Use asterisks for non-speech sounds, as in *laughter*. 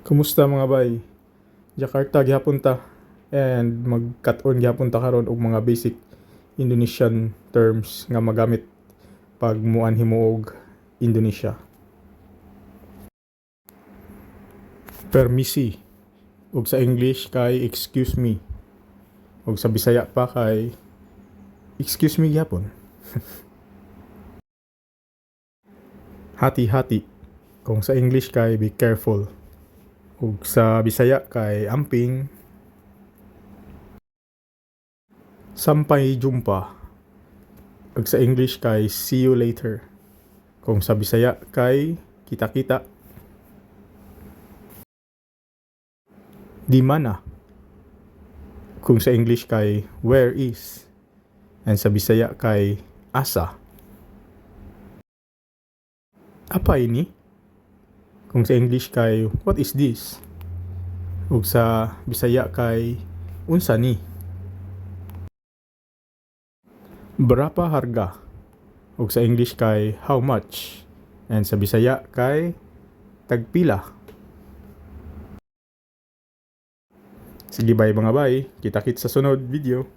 Kumusta mga bay? Jakarta gihapon ta and mag-cut-on gihapon ta karon og mga basic Indonesian terms nga magamit pag muan himuog Indonesia. Permisi ug sa English kay excuse me. Ug sa Bisaya pa kay excuse me gihapon. *laughs* Hati-hati. Kung sa English kay be careful. Ug sa Bisaya kay amping sampay jumpa. Ug sa English kay see you later. Kung sa Bisaya kay kita-kita. Di mana. Kung sa English kay where is. And sa Bisaya kay asa. Apa ini? Kung sa English kay what is this? Ug sa Bisaya kay unsa ni? Berapa harga? Ug sa English kay how much? And sa Bisaya kay tagpila. Sige bye mga bay, kita-kit sa sunod video.